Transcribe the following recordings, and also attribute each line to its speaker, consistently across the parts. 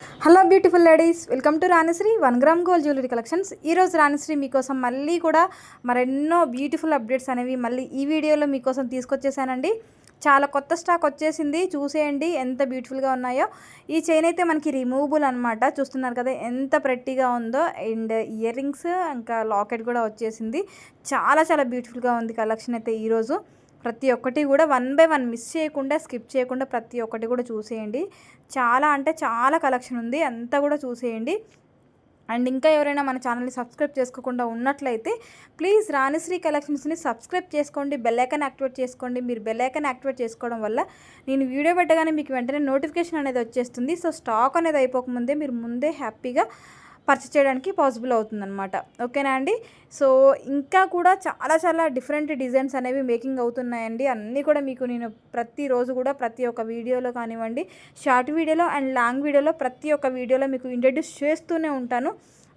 Speaker 1: Hello beautiful ladies welcome to Ranishri one gram gold jewellery collections ఈరోజు రాణిశ్రీ మీకోసం మళ్ళీ కూడా మరెన్నో బ్యూటిఫుల్ అప్డేట్స్ అనేవి మళ్ళీ ఈ వీడియోలో మీకోసం తీసుకొచ్చేసానండి. చాలా కొత్త స్టాక్ వచ్చేసింది. చూసేయండి ఎంత బ్యూటిఫుల్గా ఉన్నాయో. ఈ చైన్ అయితే మనకి రిమూవబుల్ అనమాట చూస్తున్నారు కదా ఎంత ప్రెట్టిగా ఉందో. అండ్ ఇయర్ రింగ్స్ ఇంకా లాకెట్ కూడా వచ్చేసింది. చాలా చాలా బ్యూటిఫుల్గా ఉంది కలెక్షన్ అయితే ఈరోజు ప్రతి ఒక్కటి కూడా వన్ బై వన్ మిస్ చేయకుండా స్కిప్ చేయకుండా ప్రతి ఒక్కటి కూడా చూసేయండి. చాలా అంటే చాలా కలెక్షన్ ఉంది అంతా కూడా చూసేయండి. అండ్ ఇంకా ఎవరైనా మన ఛానల్ని సబ్స్క్రైబ్ చేసుకోకుండా ఉన్నట్లయితే ప్లీజ్ రాణిశ్రీ కలెక్షన్స్ని సబ్స్క్రైబ్ చేసుకోండి బెల్లైకన్ యాక్టివేట్ చేసుకోండి. మీరు బెల్లైకన్ యాక్టివేట్ చేసుకోవడం వల్ల నేను వీడియో పెట్టగానే మీకు వెంటనే నోటిఫికేషన్ అనేది వచ్చేస్తుంది. సో స్టాక్ అనేది అయిపోకముందే మీరు ముందే హ్యాపీగా పర్చేస్ చేయడానికి పాసిబుల్ అవుతుందన్నమాట. ఓకేనా అండి? సో ఇంకా కూడా చాలా చాలా డిఫరెంట్ డిజైన్స్ అనేవి మేకింగ్ అవుతున్నాయండి. అన్నీ కూడా మీకు నేను ప్రతిరోజు కూడా ప్రతి ఒక్క వీడియోలో కానివ్వండి షార్ట్ వీడియోలో అండ్ లాంగ్ వీడియోలో ప్రతి ఒక్క వీడియోలో మీకు ఇంట్రడ్యూస్ చేస్తూనే ఉంటాను.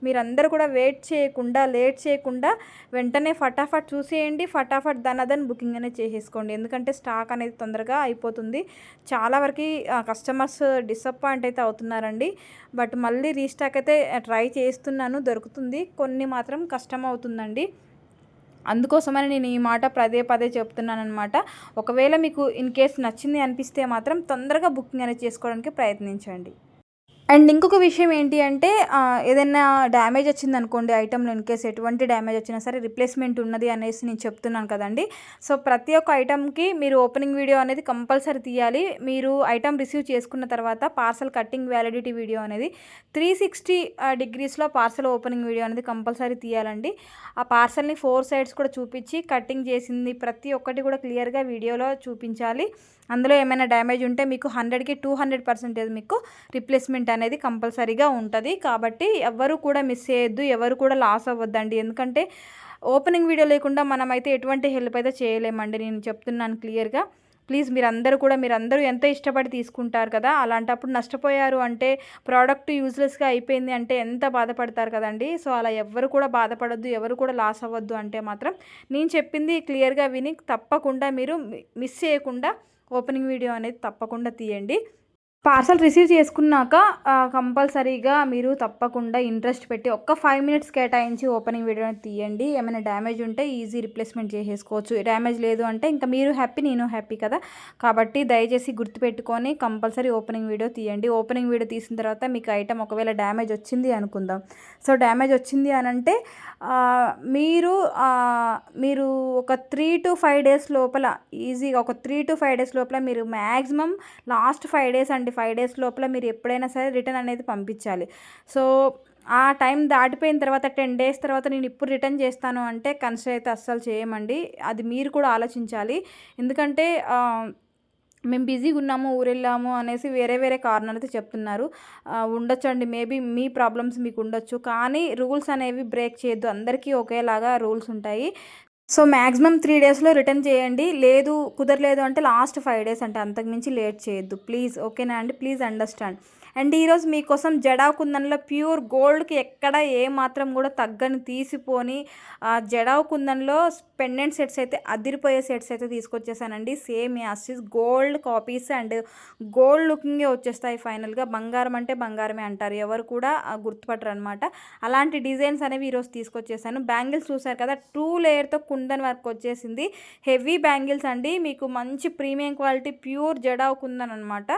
Speaker 1: మీరందరూ కూడా వెయిట్ చేయకుండా లేట్ చేయకుండా వెంటనే ఫటాఫట్ చూసేయండి. ఫటాఫట్ దనదన్ బుకింగ్ అనేది చేసేసుకోండి. ఎందుకంటే స్టాక్ అనేది తొందరగా అయిపోతుంది. చాలా వరకు కస్టమర్స్ డిసప్పాయింట్ అయితే అవుతున్నారండి. బట్ మళ్ళీ రీస్టాక్ అయితే ట్రై చేస్తున్నాను. దొరుకుతుంది. కొన్ని మాత్రం కష్టం అవుతుందండి. అందుకోసమని నేను ఈ మాట పదే పదే చెప్తున్నాను అనమాట ఒకవేళ మీకు ఇన్ కేస్ నచ్చింది అనిపిస్తే మాత్రం తొందరగా బుకింగ్ అనేది చేసుకోవడానికి ప్రయత్నించండి. అండ్ ఇంకొక విషయం ఏంటి అంటే ఏదైనా డ్యామేజ్ వచ్చింది అనుకోండి ఐటెంలో ఇన్కేస్ ఎటువంటి డ్యామేజ్ వచ్చినా సరే రిప్లేస్మెంట్ ఉన్నది అనేసి నేను చెప్తున్నాను కదండి. సో ప్రతి ఒక్క ఐటెంకి మీరు ఓపెనింగ్ వీడియో అనేది కంపల్సరీ తీయాలి. మీరు ఐటెం రిసీవ్ చేసుకున్న తర్వాత పార్సల్ కట్టింగ్ వ్యాలిడిటీ వీడియో అనేది త్రీ సిక్స్టీ డిగ్రీస్లో పార్సల్ ఓపెనింగ్ వీడియో అనేది కంపల్సరీ తీయాలండి. ఆ పార్సల్ని ఫోర్ సైడ్స్ కూడా చూపించి కట్టింగ్ చేసింది ప్రతి ఒక్కటి కూడా క్లియర్గా వీడియోలో చూపించాలి. అందులో ఏమైనా డ్యామేజ్ ఉంటే మీకు హండ్రెడ్కి టూ హండ్రెడ్ పర్సెంటేజ్ మీకు రిప్లేస్మెంట్ అనేది అనేది కంపల్సరీగా ఉంటుంది. కాబట్టి ఎవరు కూడా మిస్ చేయొద్దు ఎవరు కూడా లాస్ అవ్వద్దండి. ఎందుకంటే ఓపెనింగ్ వీడియో లేకుండా మనమైతే ఎటువంటి హెల్ప్ అయితే చేయలేమండి. నేను చెప్తున్నాను క్లియర్గా. ప్లీజ్ మీరందరూ కూడా మీరందరూ ఎంత ఇష్టపడి తీసుకుంటారు కదా అలాంటప్పుడు నష్టపోయారు అంటే ప్రోడక్ట్ యూజ్లెస్గా అయిపోయింది అంటే ఎంత బాధపడతారు కదండి. సో అలా ఎవరు కూడా బాధపడద్దు ఎవరు కూడా లాస్ అవ్వద్దు అంటే మాత్రం నేను చెప్పింది క్లియర్గా విని తప్పకుండా మీరు మిస్ చేయకుండా ఓపెనింగ్ వీడియో అనేది తప్పకుండా తీయండి. పార్సల్ రిసీవ్ చేసుకున్నాక కంపల్సరీగా మీరు తప్పకుండా ఇంట్రెస్ట్ పెట్టి ఒక్క ఫైవ్ మినిట్స్ కేటాయించి ఓపెనింగ్ వీడియోని తీయండి. ఏమైనా డ్యామేజ్ ఉంటే ఈజీ రిప్లేస్మెంట్ చేసేసుకోవచ్చు. డ్యామేజ్ లేదు అంటే ఇంకా మీరు హ్యాపీ నేను హ్యాపీ కదా. కాబట్టి దయచేసి గుర్తుపెట్టుకొని కంపల్సరీ ఓపెనింగ్ వీడియో తీయండి. ఓపెనింగ్ వీడియో తీసిన తర్వాత మీకు ఐటమ్ ఒకవేళ డ్యామేజ్ వచ్చింది అనుకుందాం. సో డ్యామేజ్ వచ్చింది అని అంటే మీరు మీరు ఒక త్రీ టు ఫైవ్ డేస్ లోపల ఈజీగా ఒక త్రీ టు ఫైవ్ డేస్ లోపల మీరు మ్యాక్సిమం లాస్ట్ ఫైవ్ డేస్ అండి ఫైవ్ డేస్ లోపల మీరు ఎప్పుడైనా సరే రిటర్న్ అనేది పంపించాలి. సో ఆ టైం దాటిపోయిన తర్వాత టెన్ డేస్ తర్వాత నేను ఇప్పుడు రిటర్న్ చేస్తాను అంటే కన్సిడర్ అయితే అస్సలు చేయమండి. అది మీరు కూడా ఆలోచించాలి. ఎందుకంటే మేము బిజీగా ఉన్నాము ఊరెళ్ళాము అనేసి వేరే వేరే కారణాలతో చెప్తున్నారు. ఉండొచ్చండి. మేబీ మీ ప్రాబ్లమ్స్ మీకు ఉండొచ్చు. కానీ రూల్స్ అనేవి బ్రేక్ చేయొద్దు. అందరికీ ఒకేలాగా రూల్స్ ఉంటాయి. సో మ్యాక్సిమం త్రీ డేస్లో రిటర్న్ చేయండి. లేదు కుదరలేదు అంటే లాస్ట్ ఫైవ్ డేస్ అంటే అంతకుమించి లేట్ చేయొద్దు. ప్లీజ్ ఓకేనా అండి? Please understand. అండ్ ఈరోజు మీకోసం జడా కుందన్లో ప్యూర్ గోల్డ్కి ఎక్కడ ఏ మాత్రం కూడా తగ్గని తీసిపోని జడావు కుందన్లో పెండెంట్ సెట్స్ అయితే అదిరిపోయే సెట్స్ అయితే తీసుకొచ్చేసానండి. Same యాసిస్ gold copies and gold లుకింగే వచ్చేస్తాయి ఫైనల్గా. బంగారం అంటే బంగారమే అంటారు. ఎవరు కూడా గుర్తుపట్టరు అనమాట అలాంటి డిజైన్స్ అనేవి ఈరోజు తీసుకొచ్చేసాను. బ్యాంగిల్స్ చూసారు కదా టూ లేయర్తో కుందన్ వర్క్ వచ్చేసింది. హెవీ బ్యాంగిల్స్ అండి. మీకు మంచి premium quality pure jadau kundan అనమాట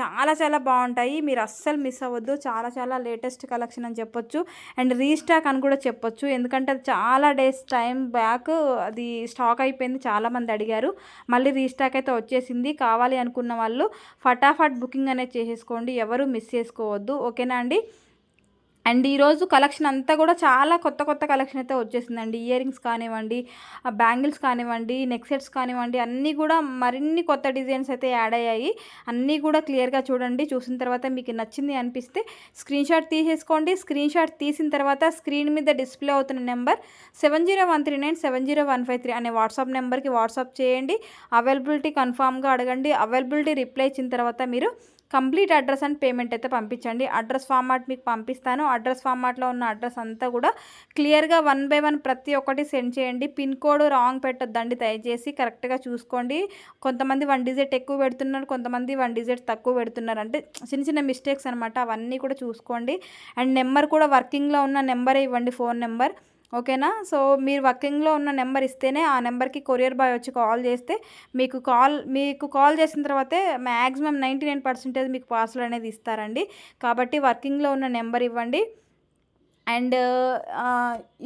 Speaker 1: చాలా చాలా బాగుంటాయి. మీరు మీరు అస్సలు మిస్ అవ్వద్దు. చాలా చాలా లేటెస్ట్ కలెక్షన్ అని చెప్పొచ్చు. అండ్ రీస్టాక్ అని కూడా చెప్పొచ్చు. ఎందుకంటే అది చాలా డేస్ టైం బ్యాక్ అది స్టాక్ అయిపోయింది. చాలామంది అడిగారు. మళ్ళీ రీస్టాక్ అయితే వచ్చేసింది. కావాలి అనుకున్న వాళ్ళు ఫటాఫట్ బుకింగ్ అనేది చేసేసుకోండి. ఎవరు మిస్ చేసుకోవద్దు. ఓకేనా అండి? అండ్ ఈరోజు కలెక్షన్ అంతా కూడా చాలా కొత్త కొత్త కలెక్షన్ అయితే వచ్చేసిందండి. ఇయర్ రింగ్స్ కానివ్వండి బ్యాంగిల్స్ కానివ్వండి నెక్ సెట్స్ కానివ్వండి అన్నీ కూడా మరిన్ని కొత్త డిజైన్స్ అయితే యాడ్ అయ్యాయి. అన్నీ కూడా క్లియర్గా చూడండి. చూసిన తర్వాత మీకు నచ్చింది అనిపిస్తే స్క్రీన్ షాట్ తీసేసుకోండి. స్క్రీన్ షాట్ తీసిన తర్వాత స్క్రీన్ మీద డిస్ప్లే అవుతున్న number seven zero one three nine seven zero one five three అనే వాట్సాప్ నెంబర్కి వాట్సాప్ చేయండి. అవైలబిలిటీ కన్ఫామ్గా అడగండి. అవైలబిలిటీ రిప్లై ఇచ్చిన తర్వాత మీరు కంప్లీట్ అడ్రస్ అండ్ పేమెంట్ అయితే పంపించండి. అడ్రస్ ఫార్మాట్ మీకు పంపిస్తాను. అడ్రస్ ఫార్మాట్లో ఉన్న అడ్రస్ అంతా కూడా క్లియర్గా వన్ బై వన్ ప్రతి ఒక్కటి సెండ్ చేయండి. పిన్ కోడ్ రాంగ్ పెట్టొద్దండి దయచేసి. కరెక్ట్గా చూసుకోండి. కొంతమంది వన్ డిజిట్ ఎక్కువ పెడుతున్నారు. కొంతమంది వన్ డిజిట్ తక్కువ పెడుతున్నారు. అంటే చిన్న చిన్న మిస్టేక్స్ అనమాట అవన్నీ కూడా చూసుకోండి. అండ్ నెంబర్ కూడా వర్కింగ్లో ఉన్న నెంబరే ఇవ్వండి ఫోన్ నెంబర్. ఓకేనా? సో మీరు వర్కింగ్లో ఉన్న నెంబర్ ఇస్తేనే ఆ నెంబర్కి కొరియర్ బాయ్ వచ్చి కాల్ చేస్తే మీకు కాల్ మీకు కాల్ చేసిన తర్వాతే మ్యాక్సిమం నైంటీ నైన్ పర్సెంటేజ్ మీకు పార్సల్ అనేది ఇస్తారండి. కాబట్టి వర్కింగ్లో ఉన్న నెంబర్ ఇవ్వండి. అండ్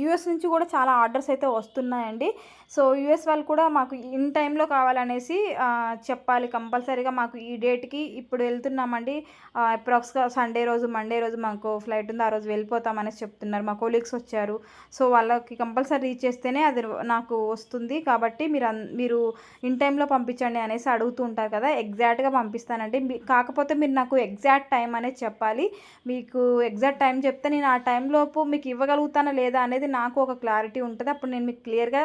Speaker 1: యూఎస్ నుంచి కూడా చాలా ఆర్డర్స్ అయితే వస్తున్నాయండి. సో యూఎస్ వాళ్ళు కూడా మాకు ఇన్ టైంలో కావాలనేసి చెప్పాలి. కంపల్సరీగా మాకు ఈ డేట్కి ఇప్పుడు వెళ్తున్నామండి. అప్రాక్స్గా సండే రోజు మండే రోజు మాకు ఫ్లైట్ ఉంది. ఆ రోజు వెళ్ళిపోతామనేసి చెప్తున్నారు. మా కొలీగ్స్ వచ్చారు. సో వాళ్ళకి కంపల్సరీ రీచ్ చేస్తేనే అది నాకు వస్తుంది. కాబట్టి మీరు మీరు ఇన్ టైంలో పంపించండి అనేసి అడుగుతూ ఉంటారు కదా. ఎగ్జాక్ట్గా పంపిస్తానండి. కాకపోతే మీరు నాకు ఎగ్జాక్ట్ టైం అనేది చెప్పాలి. మీకు ఎగ్జాక్ట్ టైం చెప్తే నేను ఆ టైంలో లోపు మీకు ఇవ్వగలుగుతానా లేదా అనేది నాకు ఒక క్లారిటీ ఉంటుంది. అప్పుడు నేను మీకు క్లియర్గా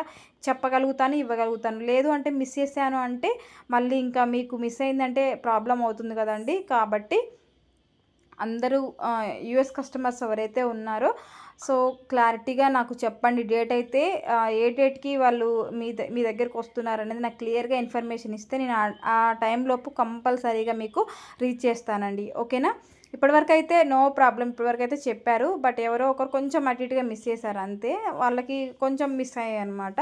Speaker 1: చెప్పగలుగుతాను ఇవ్వగలుగుతాను. లేదు అంటే మిస్ చేశాను అంటే మళ్ళీ ఇంకా మీకు మిస్ అయిందంటే ప్రాబ్లం అవుతుంది కదండి. కాబట్టి అందరూ యుఎస్ కస్టమర్స్ ఎవరైతే ఉన్నారో సో క్లారిటీగా నాకు చెప్పండి. డేట్ అయితే ఏ డేట్కి వాళ్ళు మీ మీ దగ్గరికి వస్తున్నారు అనేది నాకు క్లియర్గా ఇన్ఫర్మేషన్ ఇస్తే నేను ఆ టైంలోపు కంపల్సరీగా మీకు రీచ్ చేస్తానండి. ఓకేనా? ఇప్పటివరకు అయితే నో ప్రాబ్లం. ఇప్పటివరకు అయితే చెప్పారు. బట్ ఎవరో ఒకరు కొంచెం అటు ఇటుగా మిస్ చేశారు అంతే. వాళ్ళకి కొంచెం మిస్ అయ్యాయి అనమాట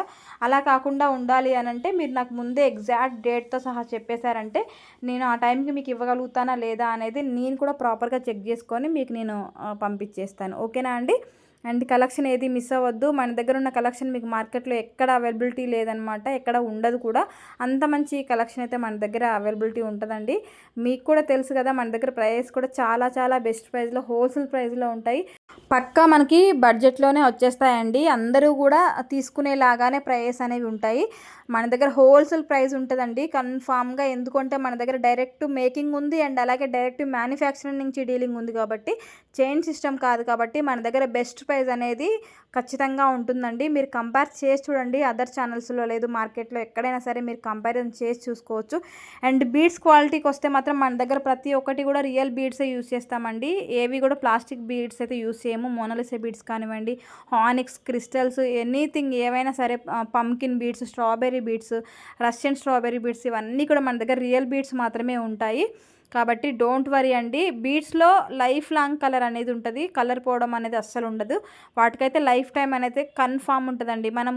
Speaker 1: అలా కాకుండా ఉండాలి అని అంటే మీరు నాకు ముందే ఎగ్జాక్ట్ డేట్తో సహా చెప్పేశారంటే నేను ఆ టైంకి మీకు ఇవ్వగలుగుతానా లేదా అనేది నేను కూడా ప్రాపర్గా చెక్ చేసుకొని మీకు నేను పంపించేస్తాను. ఓకేనా అండి? అండ్ కలెక్షన్ ఏది మిస్ అవ్వద్దు. మన దగ్గర ఉన్న కలెక్షన్ మీకు మార్కెట్లో ఎక్కడ అవైలబిలిటీ లేదనమాట ఎక్కడ ఉండదు కూడా. అంత మంచి కలెక్షన్ అయితే మన దగ్గర అవైలబిలిటీ ఉంటుందండి. మీకు కూడా తెలుసు కదా మన దగ్గర ప్రైస్ కూడా చాలా చాలా బెస్ట్ ప్రైస్లో హోల్సేల్ ప్రైస్లో ఉంటాయి. పక్కా మనకి బడ్జెట్లోనే వచ్చేస్తాయండి. అందరూ కూడా తీసుకునేలాగానే ప్రైస్ అనేవి ఉంటాయి. మన దగ్గర హోల్సేల్ ప్రైస్ ఉంటుందండి. కన్ఫామ్గా ఎందుకంటే మన దగ్గర డైరెక్ట్ మేకింగ్ ఉంది అండ్ అలాగే డైరెక్ట్ మ్యానుఫ్యాక్చరింగ్ నుంచి డీలింగ్ ఉంది కాబట్టి చైన్ సిస్టమ్ కాదు కాబట్టి మన దగ్గర బెస్ట్ ప్రైస్ అనేది ఖచ్చితంగా ఉంటుందండి. మీరు కంపేర్ చేసి చూడండి అదర్ ఛానల్స్లో లేదు మార్కెట్లో ఎక్కడైనా సరే మీరు కంపారిజన్ చేసి చూసుకోవచ్చు. అండ్ బీడ్స్ క్వాలిటీకి వస్తే మాత్రం మన దగ్గర ప్రతి ఒక్కటి కూడా రియల్ బీడ్సే యూస్ చేస్తామండి. ఏవి కూడా ప్లాస్టిక్ బీడ్స్ అయితే యూస్ చేయము. మోనలిసే బీడ్స్ కానివ్వండి హానిక్స్ క్రిస్టల్స్ ఎనీథింగ్ ఏవైనా సరే pumpkin beads strawberry beads Russian strawberry beads ఇవన్నీ కూడా మన దగ్గర రియల్ బీడ్స్ మాత్రమే ఉంటాయి. కాబట్టి డోంట్ వరీ అండి. బీడ్స్లో లైఫ్ లాంగ్ కలర్ అనేది ఉంటుంది. కలర్ పోవడం అనేది అస్సలు ఉండదు. వాటికైతే లైఫ్ టైం అనేది కన్ఫామ్ ఉంటుందండి. మనం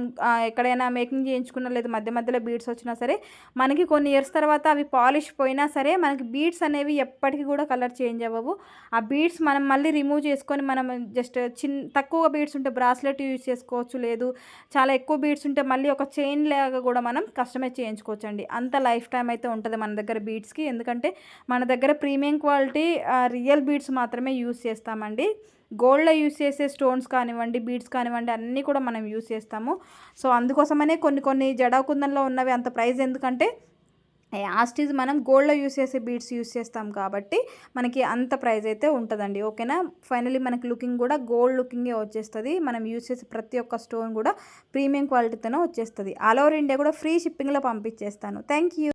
Speaker 1: ఎక్కడైనా మేకింగ్ చేయించుకున్నా లేదు మధ్య మధ్యలో బీడ్స్ వచ్చినా సరే మనకి కొన్ని ఇయర్స్ తర్వాత అవి పాలిష్ పోయినా సరే మనకి బీడ్స్ అనేవి ఎప్పటికీ కూడా కలర్ చేంజ్ అవ్వవు. ఆ బీడ్స్ మనం మళ్ళీ రిమూవ్ చేసుకొని మనం జస్ట్ చిన్న తక్కువ బీడ్స్ ఉంటే బ్రాస్లెట్ యూజ్ చేసుకోవచ్చు లేదు. చాలా ఎక్కువ బీడ్స్ ఉంటే మళ్ళీ ఒక చైన్ లాగా కూడా మనం కస్టమైజ్ చేయించుకోవచ్చు అండి అంత లైఫ్ టైం అయితే ఉంటుంది మన దగ్గర బీడ్స్కి ఎందుకంటే మన మన దగ్గర ప్రీమియం క్వాలిటీ రియల్ బీడ్స్ మాత్రమే యూస్ చేస్తామండి. గోల్డ్లో యూస్ చేసే స్టోన్స్ కానివ్వండి బీడ్స్ కానివ్వండి అన్నీ కూడా మనం యూస్ చేస్తాము. సో అందుకోసమనే కొన్ని కొన్ని జడాకుందంలో ఉన్నవి అంత ప్రైస్ ఎందుకంటే ఆస్టీజ్ మనం గోల్డ్లో యూస్ చేసే బీడ్స్ యూస్ చేస్తాం కాబట్టి మనకి అంత ప్రైస్ అయితే ఉంటుందండి. ఓకేనా? ఫైనలీ మనకి లుకింగ్ కూడా గోల్డ్ లుకింగే వచ్చేస్తుంది. మనం యూస్ చేసే ప్రతి ఒక్క స్టోన్ కూడా ప్రీమియం క్వాలిటీతోనే వచ్చేస్తుంది. ఆల్ ఓవర్ ఇండియా కూడా ఫ్రీ షిప్పింగ్లో పంపించేస్తాను. Thank you